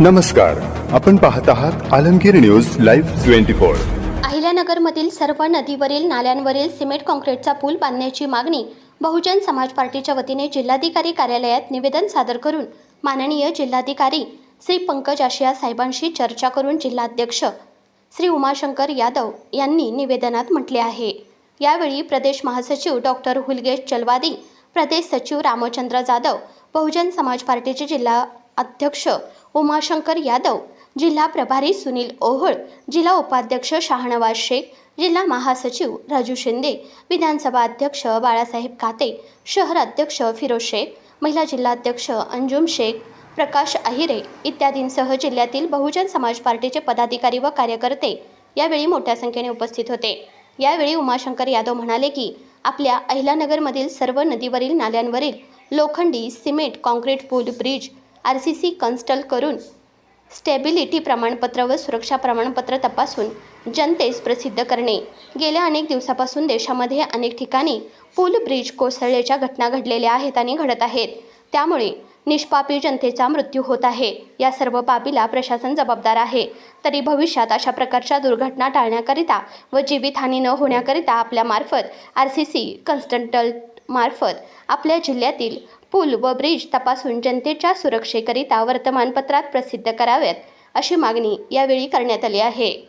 नमस्कार. आपण पाहत आहात Alamgir news live twenty four. अहिल्यानगरमधील सर्व नदीवरील नाल्यांवरील सिमेंट कॉन्क्रीटचा पूल बांधण्याची मागणी बहुजन समाज पार्टीच्या वतीने जिल्हाधिकारी कार्यालयात निवेदन सादर करून माननीय जिल्हाधिकारी श्री पंकज आशिया साहेबांशी चर्चा करून जिल्हाध्यक्ष श्री उमाशंकर यादव यांनी निवेदनात म्हटले आहे. यावेळी प्रदेश महासचिव डॉक्टर हुलगेश चलवादी प्रदेश सचिव रामचंद्र जाधव बहुजन समाज पार्टीचे जिल्हा अध्यक्ष उमाशंकर यादव जिल्हा प्रभारी सुनील ओहोळ जिल्हा उपाध्यक्ष शाहनवाज शेख जिल्हा महासचिव राजू शिंदे विधानसभा अध्यक्ष बाळासाहेब काते शहर अध्यक्ष फिरोज शेख महिला जिल्हाध्यक्ष अंजुम शेख प्रकाश अहिरे इत्यादींसह जिल्ह्यातील बहुजन समाज पार्टीचे पदाधिकारी व कार्यकर्ते यावेळी मोठ्या संख्येने उपस्थित होते. यावेळी उमाशंकर यादव म्हणाले की आपल्या अहिलानगरमधील सर्व नदीवरील नाल्यांवरील लोखंडी सिमेंट कॉन्क्रीट पूल bridge R C C consultant करून स्टेबिलिटी प्रमाणपत्र व सुरक्षा प्रमाणपत्र तपासून जनतेस प्रसिद्ध करणे. गेल्या अनेक दिवसापासून देशामध्ये अनेक ठिकाणी पूल ब्रिज कोसळल्याच्या घटना घडलेल्या आहेत आणि घडत आहेत. त्यामुळे निष्पापी जनतेचा मृत्यू होत आहे. या सर्व बाबीला प्रशासन जबाबदार आहे. तरी भविष्यात अशा प्रकारच्या दुर्घटना टाळण्याकरिता व जीवितहानी न होण्याकरिता आपल्यामार्फत आर सी सी कन्स्टंटल मार्फत आपल्या जिल्ह्यातील पूल व ब्रिज तपासून जनतेच्या सुरक्षेकरिता वर्तमानपत्रात प्रसिद्ध कराव्यात अशी मागणी यावेळी करण्यात आली आहे.